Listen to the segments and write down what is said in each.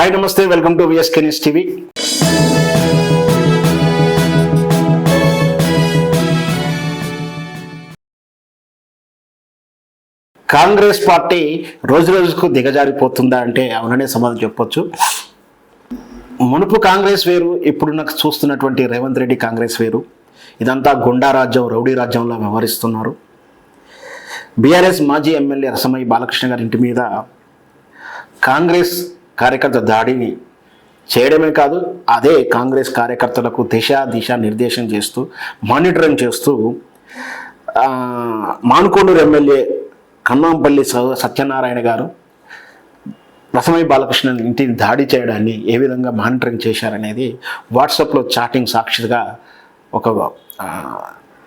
Hi నమస్తే welcome to VSK news TV. Congress party రోజు రోజుకు దిగజారిపోతుందా అంటే అవుననే సమాధానం చెప్పొచ్చు. మునుపు కాంగ్రెస్ వేరు ఇప్పుడు నాకు చూస్తున్నటువంటి రేవంత్ రెడ్డి కాంగ్రెస్ వేరు. ఇదంతా గుండా రాజ్యం రౌడీ రాజ్యంలో వ్యవహరిస్తున్నారు. బీఆర్ఎస్ మాజీ ఎమ్మెల్యే రసమయ్య బాలకృష్ణ గారి ఇంటి మీద కాంగ్రెస్ కార్యకర్త దాడిని చేయడమే కాదు అదే కాంగ్రెస్ కార్యకర్తలకు దిశ దిశ నిర్దేశం చేస్తూ మానిటరింగ్ చేస్తూ ఆ, మానుకోండూరు ఎమ్మెల్యే కన్నాంపల్లి సత్యనారాయణ గారు రసమయ్య బాలకృష్ణ ఇంటిని దాడి చేయడాన్ని ఏ విధంగా మానిటరింగ్ చేశారనేది వాట్సాప్లో చాటింగ్ సాక్షిగా ఒక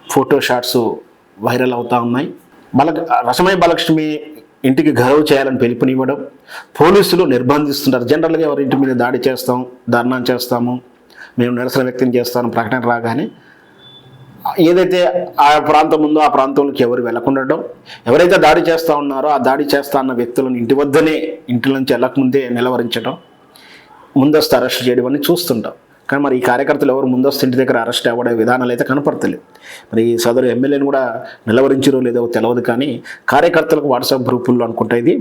ఫోటో షాట్స్ వైరల్ అవుతూ ఉన్నాయి. బాల రసమయ బాలకృష్ణ ఇంటికి గౌరవ చేయాలని పిలుపునివ్వడం. పోలీసులు నిర్బంధిస్తున్నారు జనరల్గా ఎవరి ఇంటి మీద దాడి చేస్తాం ధర్నా చేస్తాము మేము నిరసన వ్యక్తం చేస్తాము ప్రకటన రాగానే ఏదైతే ఆ ప్రాంతం ఉందో ఆ ప్రాంతంలోకి ఎవరు వెళ్ళకుండడం ఎవరైతే దాడి చేస్తూ ఉన్నారో ఆ దాడి చేస్తా అన్న వ్యక్తులను ఇంటి వద్దనే ఇంటి నుంచి వెళ్ళకముందే నిలవరించడం. ముందస్తు అరెస్ట్ చేయడం అని చూస్తుంటాం. కానీ మరి ఈ కార్యకర్తలు ఎవరు ముందస్తు ఇంటి దగ్గర అరెస్ట్ అవ్వడే విధానాలు అయితే కనపడతలేవు మరి ఈ సదరు ఎమ్మెల్యేని కూడా నిలవరించరో లేదో తెలియదు కానీ కార్యకర్తలకు వాట్సాప్ గ్రూపుల్లో అనుకుంటా ఇది.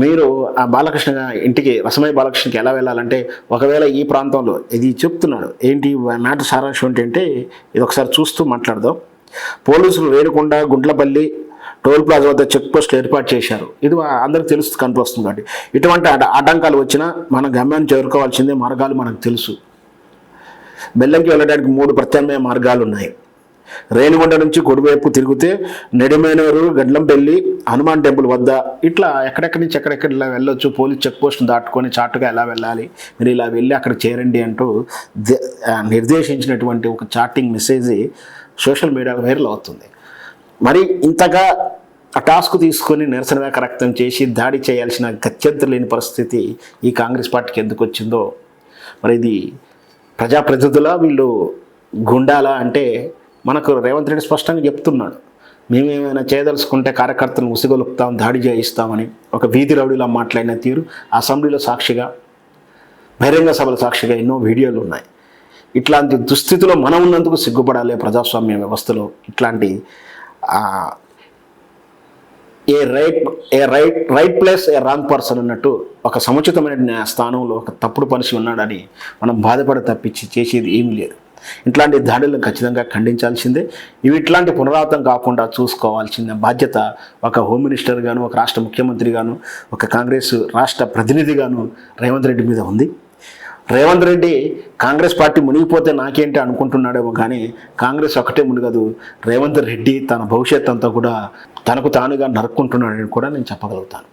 మీరు ఆ బాలకృష్ణ ఇంటికి రసమయ బాలకృష్ణకి ఎలా వెళ్ళాలంటే ఒకవేళ ఈ ప్రాంతంలో ఇది చెప్తున్నాడు ఏంటి మ్యాటర్ సారాంశం ఏంటంటే ఇది ఒకసారి చూస్తూ మాట్లాడదాం. పోలీసులు వేడుకొండ గుండ్లపల్లి టోల్ ప్లాజా వద్ద చెక్ పోస్ట్ ఏర్పాటు చేశారు. ఇది అందరికి తెలుసు కనిపిస్తుంది కాబట్టి. ఇటువంటి అడ్డంకాలు ఆటంకాలు వచ్చినా మన గమ్యాన్ని చేరుకోవాల్సిందే మార్గాలు మనకు తెలుసు. బెల్లంకి వెళ్ళడానికి మూడు ప్రత్యామ్నాయ మార్గాలు ఉన్నాయి రేణిగుంట నుంచి కుడివైపు తిరిగితే నెడిమేనూరు గడ్లంపల్లి హనుమాన్ టెంపుల్ వద్ద ఇట్లా ఎక్కడెక్కడి నుంచి ఎక్కడెక్కడ ఇలా వెళ్ళొచ్చు పోలీస్ చెక్ పోస్ట్ దాటుకొని చాటుగా ఎలా వెళ్ళాలి మీరు ఇలా వెళ్ళి అక్కడ చేరండి అంటూ ద- నిర్దేశించినటువంటి ఒక చాటింగ్ మెసేజ్ సోషల్ మీడియాలో వైరల్ అవుతుంది. మరి ఇంతగా ఆ టాస్క్ తీసుకొని నిరసన వ్యక్తం చేసి దాడి చేయాల్సిన గత్యంతరం లేని పరిస్థితి ఈ కాంగ్రెస్ పార్టీకి ఎందుకు వచ్చిందో మరి ఇది ప్రజాప్రతినిధుల వీళ్ళు గుండాలా అంటే మనకు రేవంత్ రెడ్డి స్పష్టంగా చెప్తున్నాడు. మేమేమైనా చేయదలుచుకుంటే కార్యకర్తలను ఉసిగొలుపుతాం దాడి చేయిస్తామని ఒక వీధి రౌడీలా మాట్లాడిన తీరు అసెంబ్లీలో సాక్షిగా బహిరంగ సభల సాక్షిగా ఎన్నో వీడియోలు ఉన్నాయి. ఇట్లాంటి దుస్థితిలో మనం ఉన్నందుకు సిగ్గుపడాలి ప్రజాస్వామ్య వ్యవస్థలో ఇట్లాంటి a right a right right place a wrong person అన్నట్టు ఒక సముచితమైన స్థానంలో ఒక తప్పుడు మనిషి ఉన్నాడని మనం బాధపడి తప్పించి చేసేది ఏమీ లేదు. ఇట్లాంటి దాడులను ఖచ్చితంగా ఖండించాల్సిందే. ఇవి ఇట్లాంటి పునరావృతం కాకుండా చూసుకోవాల్సిన బాధ్యత ఒక హోమ్ మినిస్టర్ గాను ఒక రాష్ట్ర ముఖ్యమంత్రి గాను ఒక కాంగ్రెస్ రాష్ట్ర ప్రతినిధి గాను రేవంత్ రెడ్డి మీద ఉంది. రేవంత్ రెడ్డి కాంగ్రెస్ పార్టీ మునిగిపోతే నాకేంటి అనుకుంటున్నాడేమో కానీ కాంగ్రెస్ ఒకటే మునిగదు. రేవంత్ రెడ్డి తన భవిష్యత్ అంతా కూడా తనకు తానుగా నరుక్కుంటున్నాడని కూడా నేను చెప్పగలుగుతాను.